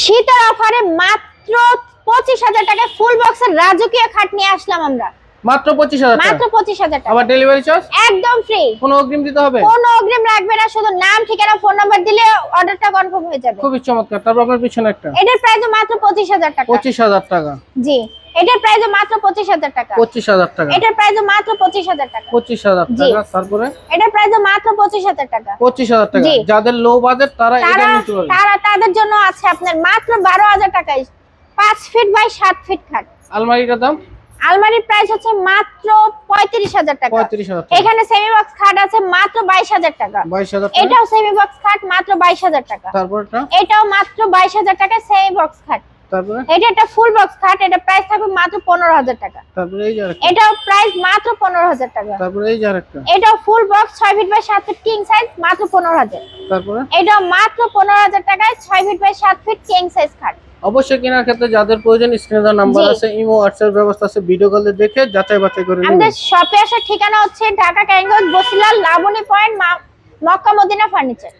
শীতের অফারে মাত্র পঁচিশ হাজার টাকায় ফুল বক্সের রাজকীয় খাট নিয়ে আসলাম আমরা। মাত্র পঁচিশ হাজার মাত্র টাকা পঁচিশ হাজার টাকা আবার ডেলিভারি চার্জ একদম ফ্রি কোনো অগ্রিম দিতে হবে কোনো অগ্রিম লাগবে না শুধু নাম ঠিকানা ফোন নাম্বার দিলে অর্ডারটা কনফার্ম হয়ে যাবে খুবই চমৎকার তারপর আপনার পিছনে একটা এটার প্রাইস মাত্র পঁচিশ হাজার টাকা পঁচিশ হাজার টাকা জি এটার প্রাইস মাত্র পঁচিশ হাজার টাকা পঁচিশ হাজার টাকা এটার প্রাইস মাত্র পঁচিশ হাজার টাকা পঁচিশ হাজার জি। টাকা তারপরে এটার প্রাইস মাত্র পঁচিশ হাজার টাকা পঁচিশ হাজার টাকা জি। যাদের লো বাজেট তারা এটা নিতে পারবে তারা তাদের জন্য আছে আপনার মাত্র বারো হাজার টাকায় পাঁচ ফিট বাই সাত ফিট খাট আলমারিটার দাম আলমারির প্রাইস হচ্ছে মাত্র পঁয়ত্রিশ হাজার টাকা। পঁয়ত্রিশ হাজার এখানে সেমি বক্স খাট আছে মাত্র বাইশ হাজার টাকা। বাইশ হাজার এটাও সেমি বক্স খাট মাত্র বাইশ হাজার টাকা। এটাও মাত্র বাইশ হাজার টাকা সেমি বক্স খাট এটা একটা ফুল বক্স খাট এটা প্রাইস থাকবে মাত্র পনেরো হাজার টাকা। এটাও প্রাইস মাত্র পনেরো হাজার টাকা। এটাও ফুল বক্স ছয় ফিট বাই সাত ফিট কিং সাইজ মাত্র পনেরো হাজার। এটাও মাত্র পনেরো হাজার টাকায় ছয় ফিট বাই সাত ফিট কিং সাইজ খাট। অবশ্যই কেনার ক্ষেত্রে যাদের প্রয়োজন স্ক্রিনে দেওয়া নাম্বার আছে ইমো হোয়াটসঅ্যাপ ব্যবস্থা আছে ভিডিও কলে দেখে যাচাই বাছাই করে নিন আমাদের শপে আসার ঠিকানা হচ্ছে ঢাকা ক্যাঙ্গন বসিলাল Laboni point Mecca Medina furniture